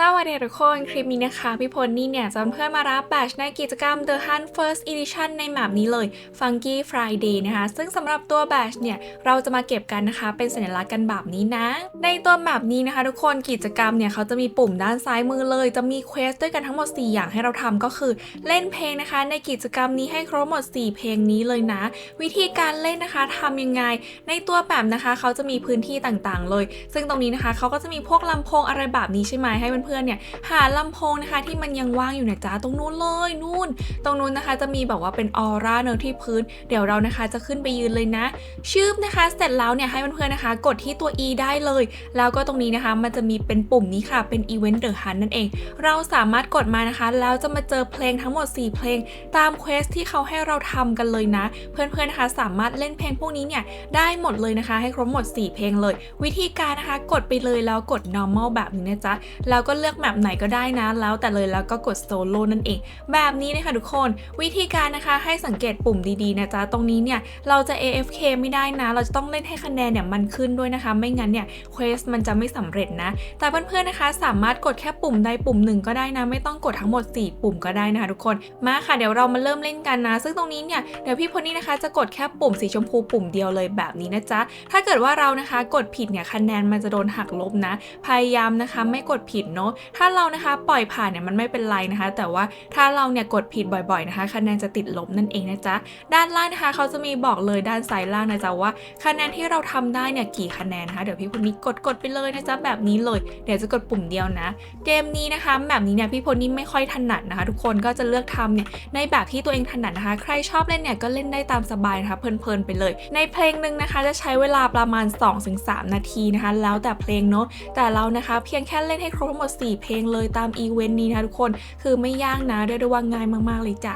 สวัสดีทุกคน คลิปนี้นะคะ พี่พลนี่เนี่ยจะเพื่อนมารับแบชในกิจกรรม The Hunt First Edition ในแมปนี้เลย Funky Friday นะคะ ซึ่งสำหรับตัวแบชเนี่ย เราจะมาเก็บกันนะคะ เป็นสัญลักษณ์กันแบบนี้นะ ในตัวแมปนี้นะคะ ทุกคนกิจกรรมเนี่ย เขาจะมีปุ่มด้านซ้ายมือเลย จะมีเควสด้วยกันทั้งหมด 4 อย่างให้เราทำก็คือเล่นเพลงนะคะ ในกิจกรรมนี้ให้ครบหมด 4 เพลงนี้เลยนะ วิธีการเล่นนะคะทำยังไง ในตัวแบบนะคะ เขาจะมีพื้นที่ต่างๆ เลย ซึ่งตรงนี้นะคะเขาก็จะมีพวกลำโพงอะไรแบบนี้ใช่ไหมให้เพื่อนๆเนี่ยหาลำโพงนะคะที่มันยังว่างอยู่นะจ๊ะตรงนู้นเลยนู่น ตรงนู้นนะคะจะมีแบบว่าเป็นออร่าเนอะที่พื้น เดี๋ยวเรานะคะจะขึ้นไปยืนเลยนะ ชื่อนะคะ เสร็จแล้วเนี่ยให้เพื่อนๆนะคะ กดที่ตัว E ได้เลย แล้วก็ตรงนี้นะคะมันจะมีเป็นปุ่มนี้ค่ะเป็น Event The Hunt นั่นเอง เราสามารถกดมานะคะ แล้วจะมาเจอเพลงทั้งหมด 4 เพลง ตามเควสที่เขาให้เราทำกันเลยนะ เพื่อนๆนะคะสามารถเล่นเพลงพวกนี้เนี่ยได้หมดเลยนะคะ ให้ครบหมด 4 เพลงเลย วิธีการนะคะกดไปเลยแล้วกด normal แบบนี้นะจ๊ะแล้วก็็เลือกแมปไหนก็ได้นะ แล้วแต่เลยแล้วก็กด solo นั่นเอง แบบนี้นะคะทุกคน วิธีการนะคะให้สังเกตปุ่มดีๆนะจ๊ะ ตรงนี้เนี่ยเราจะ AFK ไม่ได้นะ เราจะต้องเล่นให้คะแนนเนี่ยมันขึ้นด้วยนะคะ ไม่งั้นเนี่ยเควสมันจะไม่สำเร็จนะ แต่เพื่อนๆนะคะ สามารถกดแค่ปุ่มใดปุ่มหนึ่งก็ได้นะ ไม่ต้องกดทั้งหมด 4 ปุ่มก็ได้นะคะทุกคน มาค่ะเดี๋ยวเรามาเริ่มเล่นกันนะ ซึ่งตรงนี้เนี่ยเดี๋ยวพี่พลนี่นะคะจะกดแค่ปุ่มสีชมพูปุ่มเดียวเลยแบบนี้นะจ๊ะ ถ้าเกิดว่าเรานะคะกดผิดเนี่ยคะแนนมันจะโดนหักลบนะ พยายามนะคะไม่กดผิดเนาะถ้าเรานะคะปล่อยผ่านเนี่ยมันไม่เป็นไรนะคะ แต่ว่าถ้าเราเนี่ยกดผิดบ่อยๆนะคะคะแนนจะติดลบนั่นเองนะจ๊ะด้านล่างนะคะเขาจะมีบอกเลยด้านซ้ายล่างนะจ๊ะว่า คะแนนที่เราทำได้เนี่ยกี่คะแนนนะคะเดี๋ยวพี่พลนี่กดกดไปเลยนะจ๊ะแบบนี้เลยเดี๋ยวจะกดปุ่มเดียวนะ เกมนี้นะคะแบบนี้เนี่ยพี่พลนี่ไม่ค่อยถนัดนะคะ ทุกคนก็จะเลือกทำเนี่ยในแบบที่ตัวเองถนัดนะคะ ใครชอบเล่นเนี่ยก็เล่นได้ตามสบายนะคะเพลินๆไปเลย ในเพลงหนึ่งนะคะ จะใช้เวลาประมาณ 2-3 นาทีนะคะ แล้วแต่เพลงเนาะแต่เรานะคะ เพียงแค่เล่นให้ครบทั้งหมด4 เพลงเลยตามอีเวนต์นี้นะทุกคน คือไม่ยากนะเรียกได้ว่าง่ายมากๆเลยจ้ะ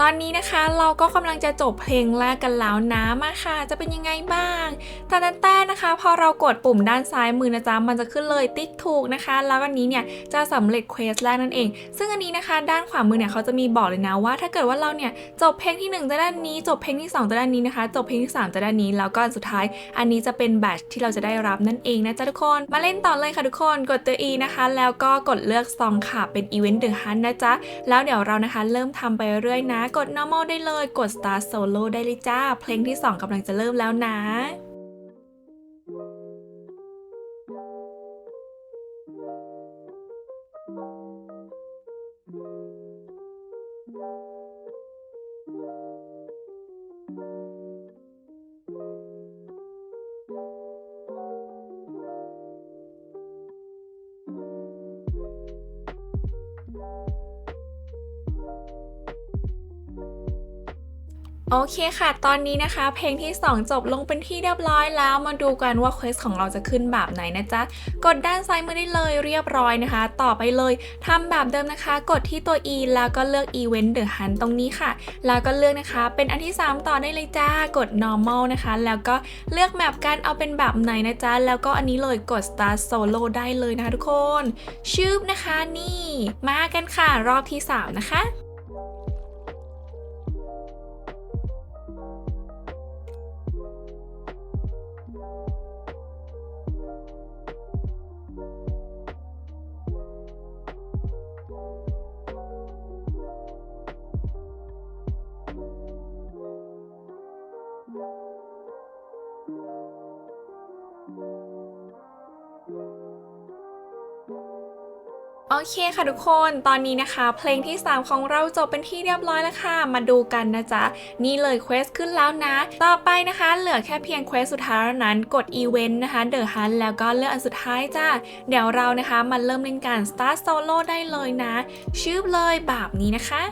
ตอนนี้นะคะเราก็กำลังจะจบเพลงแรกกันแล้วนะมาค่ะ จะเป็นยังไงบ้างแต่แต่นะคะ พอเรากดปุ่มด้านซ้ายมือนะจ๊ะมันจะขึ้นเลยติ๊กถูกนะคะ แล้วอันนี้เนี่ยจะสำเร็จเควสแรกนั่นเอง ซึ่งอันนี้นะคะ ด้านขวามือเนี่ยเขาจะมีบอกเลยนะว่า ถ้าเกิดว่าเราเนี่ยจบเพลงที่ 1 จะด้านนี้ จบเพลงที่ 2 จะด้านนี้นะคะ จบเพลงที่ 3 จะด้านนี้ แล้วก็สุดท้าย อันนี้จะเป็นแบตที่เราจะได้รับนั่นเองนะจ๊ะทุกคนมาเล่นต่อเลยค่ะทุกคนกดตัว E นะคะ แล้วก็กดเลือกซองค่ะเป็น Event The Hunt นะจ๊ะแล้วเดี๋ยวเรานะคะ เริ่มทำไปเรื่อยนะกด normal ได้เลย กด start solo ได้เลยจ้า เพลงที่ 2กำลังจะเริ่มแล้วนะ โอเคค่ะ ตอนนี้นะคะ เพลงที่ 2 จบลงเป็นที่เรียบร้อยแล้ว มาดูกันว่าเควสของเราจะขึ้นแบบไหนนะจ๊ะ กดด้านซ้ายมือได้เลยเรียบร้อยนะคะ ต่อไปเลยทำแบบเดิมนะคะ กดที่ตัว E แล้วก็เลือก Event The Hunt ตรงนี้ค่ะ แล้วก็เลือกนะคะ เป็นอันที่ 3 ต่อได้เลยจ้า กด normal นะคะ แล้วก็เลือกแมปกันเอาเป็นแบบไหนนะจ๊ะ แล้วก็อันนี้เลยกด start solo ได้เลยนะคะทุกคนชืบนะคะนี่ มากันค่ะรอบที่ 3 นะคะ โอเคค่ะทุกคน ตอนนี้นะคะ เพลงที่ 3 ของเราจบเป็นที่เรียบร้อยแล้วค่ะ มาดูกันนะจ๊ะ นี่เลยเควสขึ้นแล้วนะ ต่อไปนะคะ เหลือแค่เพียงเควสสุดท้ายเท่านั้น กดอีเวนต์นะคะ เดอะฮันแล้วก็เลือกอันสุดท้ายจ้า เดี๋ยวเรานะคะมาเริ่มเล่นการ Start Solo ได้เลยนะ ชื่อเลยแบบนี้นะคะ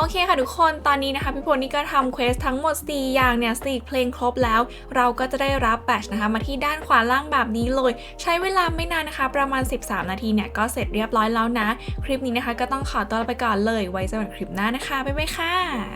อเคค่ะทุกคนตอนนี้นะคะพี่พลนี่ก็ทำเควสทั้งหมด 4 อย่างเนี่ย4เพลงครบแล้ว เราก็จะได้รับแบชนะคะมาที่ด้านขวาล่างแบบนี้เลย ใช้เวลาไม่นานนะคะ ประมาณ 13 นาทีเนี่ยก็เสร็จเรียบร้อยแล้วนะ คลิปนี้นะคะก็ต้องขอตัวไปก่อนเลย ไว้เจอกันคลิปหน้านะคะบ๊ายบายค่ะ